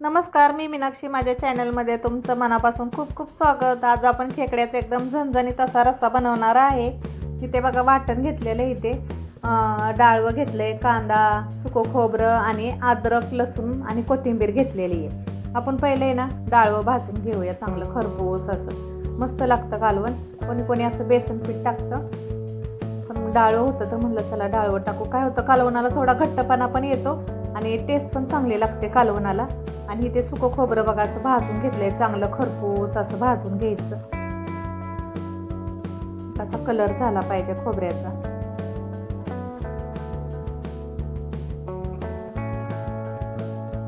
नमस्कार मी मीनाक्षी. माझ्या चॅनलमध्ये तुमचं मनापासून खूप खूप स्वागत. आज आपण खेकड्याचा एकदम झणझणीत असा रस्सा बनवणार आहे. इथे बघा वाटण घेतलेलं आहे इथे. डाळवं घेतलं आहे कांदा सुकं खोबरं आणि अद्रक लसूण आणि कोथिंबीर घेतलेली आहे. आपण पहिले आहे ना डाळवं भाजून घेऊया. चांगलं खरपूस असं. मस्त लागतं कालवण. कोणी कोणी असं बेसन पीठ टाकतं. पण डाळं होतं तर म्हणलं चला डाळवं टाकू. काय होतं कालवणाला थोडा घट्टपणा पण येतो आणि टेस्ट पण चांगली लागते कालवणाला. आणि इथे सुकं खोबरं बघा असं भाजून घेतलंय. चांगलं खरपूस असं भाजून घ्यायचं. असा कलर झाला पाहिजे खोबऱ्याचा.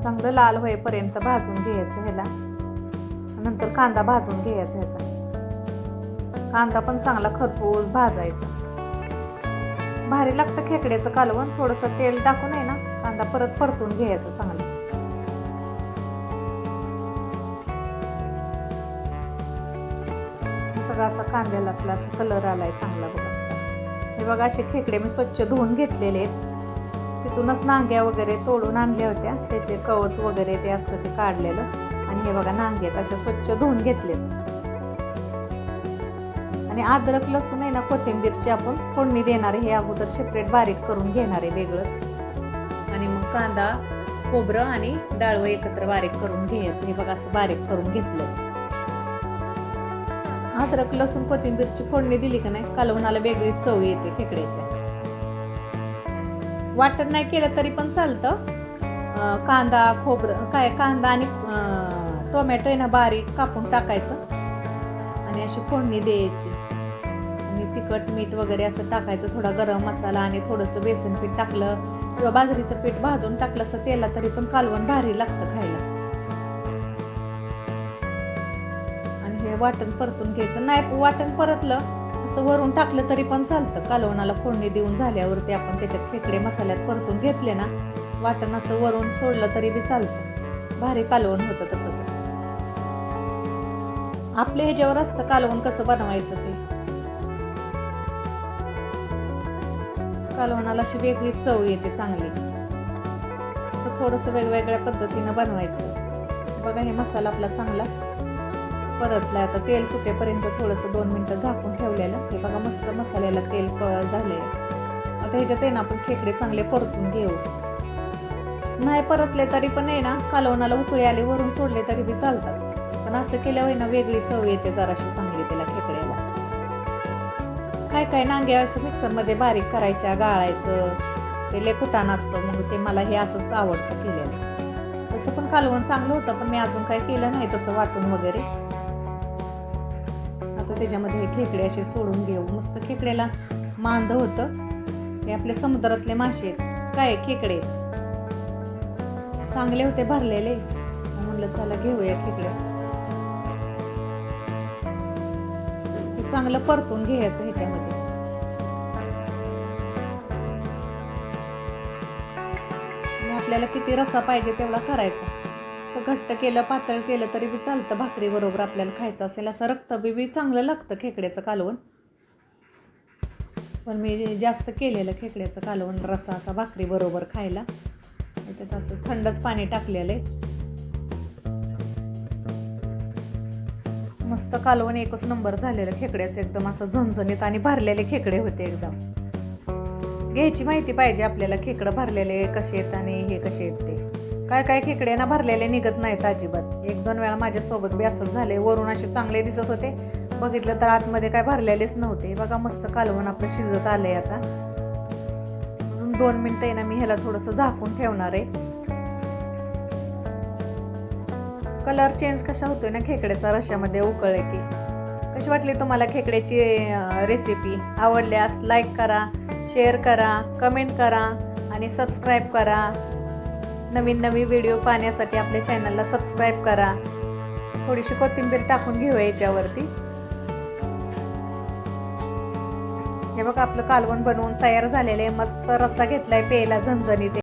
चांगलं लाल होईपर्यंत भाजून घ्यायचं ह्याला. नंतर कांदा भाजून घ्यायचा ह्याचा. कांदा पण चांगला खरपूस भाजायचा. भारी लागतं खेकड्याचं कालवण. थोडंसं तेल टाकून आहे ना कांदा परत परतून घ्यायचा चांगला. बघा असा कांद्याला आपला असा कलर आलाय चांगला बघा. हे बघा असे खेकडे मी स्वच्छ धुवून घेतलेले आहेत. तिथूनच नांग्या वगैरे तोडून आणल्या होत्या. त्याचे कवच वगैरे ते असतं ते काढलेलं. आणि हे बघा नांगे आहेत अशा स्वच्छ धुवून घेतलेत. आणि अद्रक लसूण आहे ना कोथिंबीरची आपण फोडणी देणार आहे. हे अगोदर सेपरेट बारीक करून घेणार आहे वेगळंच. आणि मग कांदा खोबरं आणि डाळवं एकत्र बारीक करून घ्यायचं. हे बघा असं बारीक करून घेतलं अद्रक लसूण कोथिंबीरची फोडणी दिली का नाही कालवणाला वेगळी चव येते खेकड्याच्या वाटण नाही केलं तरी पण चालतं. कांदा खोबरं काय कांदा आणि टोमॅटो आहे ना बारीक कापून टाकायचं. आणि अशी फोडणी द्यायची. आणि तिखट मीठ वगैरे असं टाकायचं थोडा गरम मसाला आणि थोडंसं बेसन पीठ टाकलं किंवा बाजरीचं पीठ भाजून टाकलं असं तेला तरी पण कालवण भारी लागतं खायला. हे वाटण परतून घ्यायचं. नाही वाटण परतलं असं वरून टाकलं तरी पण चालतं. कालवणाला फोडणी देऊन झाल्यावरती आपण त्याच्यात खेकडे मसाल्यात परतून घेतले ना वाटण असं वरून सोडलं तरी बी चालतं. भारी कालवण होतं तसं. पण आपल्या ह्याच्यावर असतं कालवण कसं बनवायचं ते. कालवणाला अशी वेगळी चव येते चांगली. असं थोडंसं वेगवेगळ्या पद्धतीनं बनवायचं. बघा हे मसाला आपला चांगला परतलं. आता तेल सुटेपर्यंत थोडंसं दोन मिनटं झाकून ठेवलेलं. हे बघा मस्त मसाल्याला तेल प झाले आता ह्याच्यात आहे ना आपण खेकडे चांगले परतून घेऊ. नाही परतले तरी पण आहे ना कालवणाला उकळी आले वरून सोडले तरी बी चालतात. पण असं केल्यावर ना वेगळी चव येते जराशी चांगली त्याला खेकड्याला. काय काय नांगे असं मिक्सरमध्ये बारीक करायच्या गाळायचं. ते लेकुटान असतं मग ते मला हे असंच आवडतं केलेलं. तसं पण कालवण चांगलं होतं पण मी अजून काय केलं नाही तसं वाटून वगैरे. आता त्याच्यामध्ये हे खेकडे असे सोडून घेऊ. मस्त खेकड्याला मांद होतं. हे आपले समुद्रातले मासे आहेत. काय खेकडे चांगले होते भरलेले. म्हणलं चला घेऊया खेकडे. चांगलं परतून घ्यायचं ह्याच्यामध्ये. आपल्याला किती रस्सा पाहिजे तेवढा करायचा. असं घट्ट केलं पातळ केलं तरी बी चालतं. भाकरी बरोबर आपल्याला खायचं असेल असं रक्तबी बी चांगलं लागतं खेकड्याचं कालवण. पण मी जास्त केलेलं खेकड्याचं कालवण रसा असा भाकरी बरोबर खायला. त्याच्यात असं थंडच पाणी टाकलेलं आहे. मस्त कालवण एकच नंबर झालेलं खेकड्याचं एकदम असं झणझणीत आणि भरलेले खेकडे होते एकदम. घ्यायची माहिती पाहिजे आपल्याला खेकडं भरलेले कसे आहेत आणि हे कसे आहेत ते. काय काय खेकडे ना भरलेले निघत नाहीत अजिबात. एक दोन वेळा माझ्यासोबत बी असंच झाले वरून असे चांगले दिसत होते. बघितलं तर आतमध्ये काय भरलेलेच नव्हते. बघा मस्त कालवण आपलं शिजत आलंय आता. अजून दोन मिनटं आहे ना मी ह्याला थोडंसं झाकून ठेवणार आहे. कलर चेंज कशा होतोय ना खेकड्याचा रशामध्ये उकळ की. कशी वाटली तुम्हाला खेकड्याची रेसिपी आवडल्यास लाईक करा शेअर करा कमेंट करा आणि सबस्क्राईब करा. नवीन नवीन व्हिडिओ पाहण्यासाठी आपल्या चॅनलला सबस्क्राईब करा. थोडीशी कोथिंबीर टाकून घेऊया याच्यावरती. हे बघा आपलं कालवण बनवून तयार झालेलं आहे. मस्त रस्सा घेतलाय प्यायला झणझणीत.